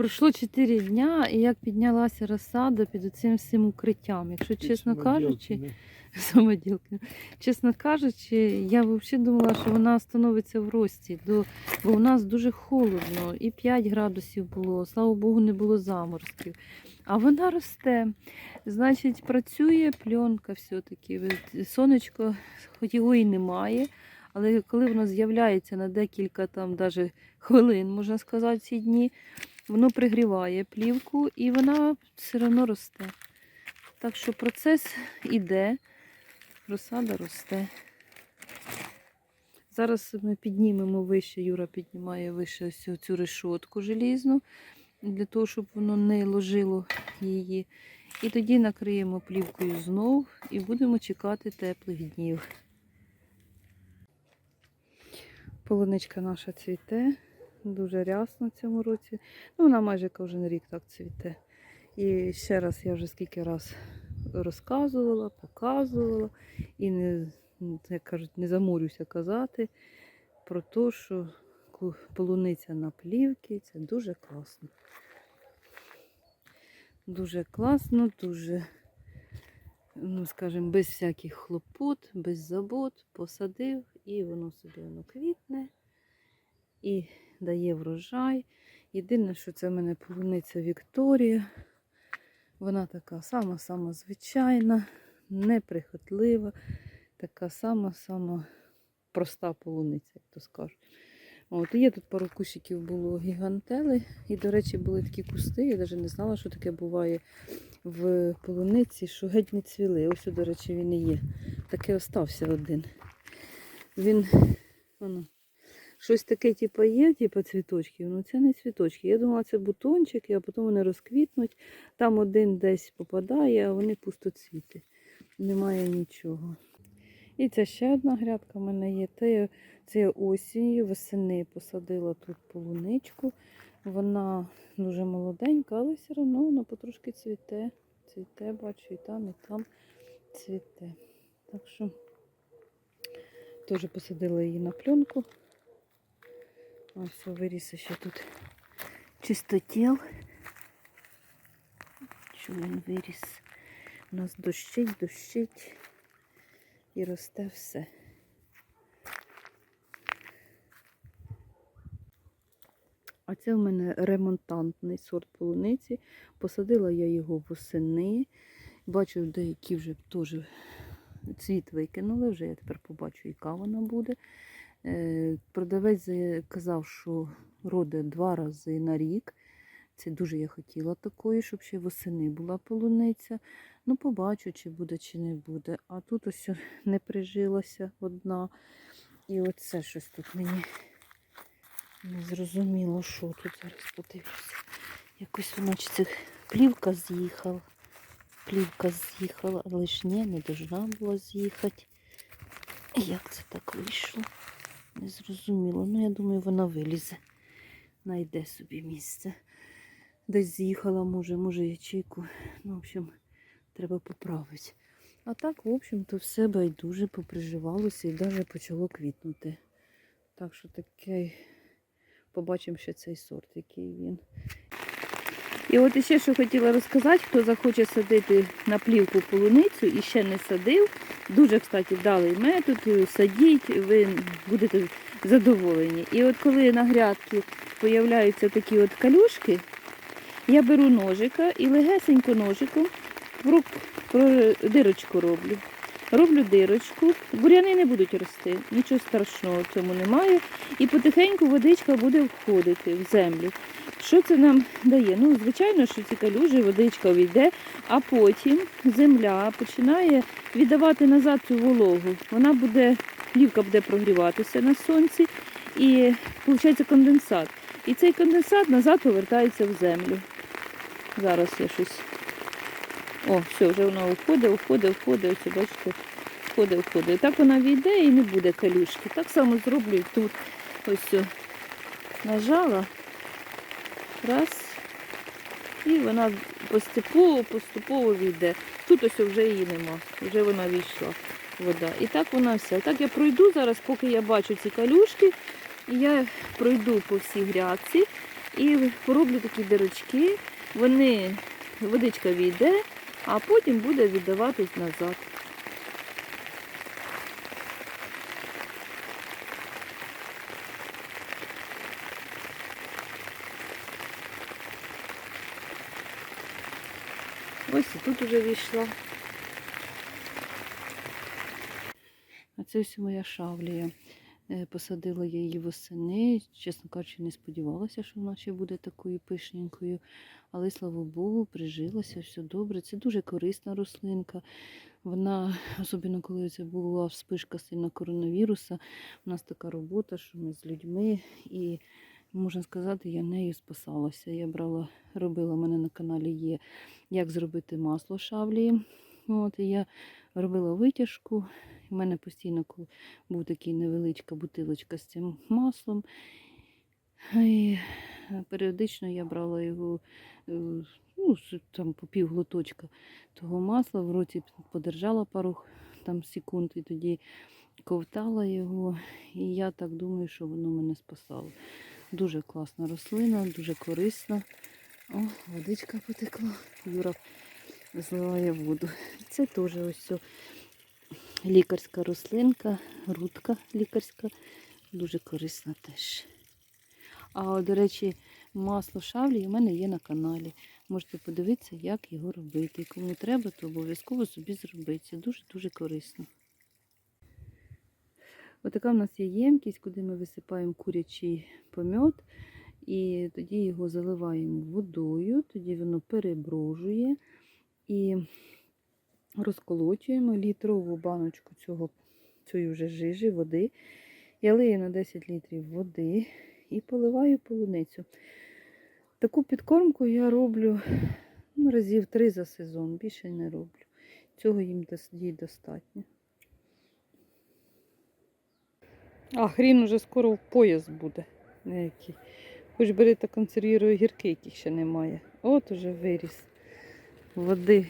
Пройшло 4 дня, і як піднялася розсада під цим всім укриттям. Якщо чесно кажучи, самоділки. Чесно кажучи, я взагалі думала, що вона становиться в рості, до, бо в нас дуже холодно, і 5 градусів було, слава Богу, не було заморозків. А вона росте. Значить, працює пленка все-таки. Сонечко, хоч його і немає, але коли воно з'являється на декілька там даже хвилин, можна сказати, ці дні, воно пригріває плівку і вона все одно росте. Так що процес іде, розсада росте. Зараз ми піднімемо вище, Юра піднімає вище ось цю решотку желізну, для того, щоб воно не ложило її. І тоді накриємо плівкою знов і будемо чекати теплих днів. Полуничка наша цвіте, дуже рясно цьому році. Ну, вона майже кожен рік так цвіте. І ще раз я вже скільки раз розказувала, показувала і не, як кажуть, не заморюся казати про те, що полуниця на плівці це дуже класно. Дуже класно, дуже, ну, скажімо, без всяких хлопот, без забот посадив, і воно собі воно квітне і дає врожай. Єдине, що це в мене полуниця Вікторія. Вона така сама-сама звичайна, неприхотлива, така сама-сама проста полуниця, як то скажуть. От, є тут пару кущиків було гігантели. І, до речі, були такі кусти. Я навіть не знала, що таке буває в полуниці, що геть не цвіли. Ось, до речі, він і є. Таке остався один. Він, воно, щось таке, типу, є, типу цвіточків, ну це не цвіточки. Я думала, це бутончики, а потім вони розквітнуть. Там один десь попадає, а вони пустоцвіти. Немає нічого. І це ще одна грядка в мене є. Це, це осінню, восени посадила тут полуничку. Вона дуже молоденька, але все одно вона потрошки цвіте. Цвіте, бачу, і там, і там цвіте. Так що теж посадила її на пленку. Ось виріс ще тут чистотіл. Що він виріс? У нас дощить, дощить і росте все. А це в мене ремонтантний сорт полуниці. Посадила я його восени. Бачу, деякі вже теж цвіт викинули, вже я тепер побачу, яка вона буде. Е, Продавець казав, що роде два рази на рік. Це дуже я хотіла такої, щоб ще восени була полуниця. Ну, побачу, чи буде, чи не буде. А тут ось не прижилася одна. І оце щось тут мені не зрозуміло, що тут зараз подивлюся. Якось воно чи це плівка з'їхала. Плівка з'їхала, але ж ні, не должна була з'їхати. Як це так вийшло? Не зрозуміло. Ну, я думаю, вона вилізе. Найде собі місце. Десь з'їхала, може, може, ячейку. Ну, в общем, треба поправити. А так, в общем-то, все байдуже поприживалося і навіть почало квітнути. Так що таке, побачимо ще цей сорт, який він. І от ще що хотіла розказати, хто захоче садити на плівку полуницю і ще не садив. Дуже, кстати, вдалий метод. Садіть, ви будете задоволені. І от коли на грядки появляються такі от калюшки, я беру ножика і легесенько ножиком рук дирочку роблю. Роблю дирочку, буряни не будуть рости, нічого страшного в цьому немає. І потихеньку водичка буде входити в землю. Що це нам дає? Ну, звичайно, що ці калюжі, водичка війде, а потім земля починає віддавати назад цю вологу. Вона буде, плівка буде прогріватися на сонці і виходить конденсат. І цей конденсат назад повертається в землю. Зараз я щось. О, все, вже вона входить, входить, входить, ось бачите, входить, входить. І так вона війде і не буде калюшки. Так само зроблю тут. Ось. Нажала. Раз. І вона поступово, поступово війде. Тут ось вже її нема. Вже вона війшла вода. І так вона вся. Так я пройду зараз, поки я бачу ці калюшки. Я пройду по всій грядці І пороблю такі дирочки, вони, водичка війде, а потім буде віддаватись назад. Ось і тут уже війшла. А це ось моя шавлія. Е, Посадила я її восени. Чесно кажучи, не сподівалася, що вона ще буде такою пишненькою. Але слава Богу, прижилася, все добре. Це дуже корисна рослинка. Вона, особливо коли це була вспишка сильно коронавіруса, у нас така робота, що ми з людьми. І можна сказати, я нею спасалася. Я брала, робила, у мене на каналі є, як зробити масло шавлії. От, і я робила витяжку. У мене постійно був такий невеличка бутилочка з цим маслом. І періодично я брала його е, ну, там по пів глоточка того масла, в роті подержала пару там, секунд і тоді ковтала його. І я так думаю, що воно мене спасало. Дуже класна рослина, дуже корисна. О, водичка потекла. Юра зливає воду. Це теж ось лікарська рослинка, рудка лікарська, дуже корисна теж. А, до речі, масло шавлі у мене є на каналі. Можете подивитися, як його робити. Кому треба, то обов'язково собі зробити. Дуже-дуже корисно. Отака в нас є ємкість, куди ми висипаємо курячий помьот. І тоді його заливаємо водою, тоді воно переброжує і розколочуємо літрову баночку цього, цієї вже жижі, води. Я лию на 10 літрів води і поливаю полуницю. Таку підкормку я роблю ну, разів три за сезон, більше не роблю. Цього їм достатньо. А хрін уже скоро в пояс буде. Який. Хоч бери та консервіруй гірки, яких ще немає. От уже виріс. Води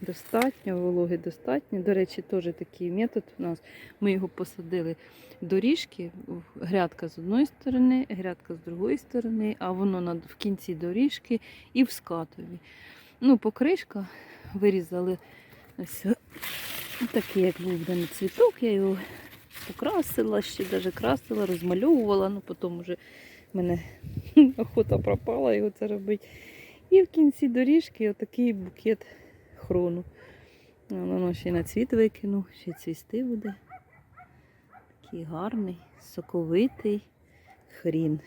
достатньо, вологи достатньо. До речі, теж такий метод у нас. Ми його посадили доріжки, грядка з одної сторони, грядка з другої сторони, а воно в кінці доріжки і в скатові. Ну, покришка вирізали ось такий, як був даний цвіток, я його покрасила, ще навіть красила, розмальовувала, ну потім вже в мене охота пропала його це робити. І в кінці доріжки отакий букет хрону. Воно ще на цвіт викину, ще цвісти буде. Такий гарний, соковитий хрін.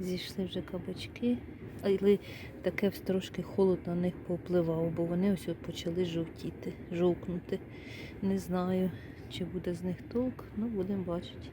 Зійшли вже кабачки, але таке трошки холод на них повпливав, бо вони ось от почали жовтіти, жовкнути. Не знаю, чи буде з них толк, ну будемо бачити.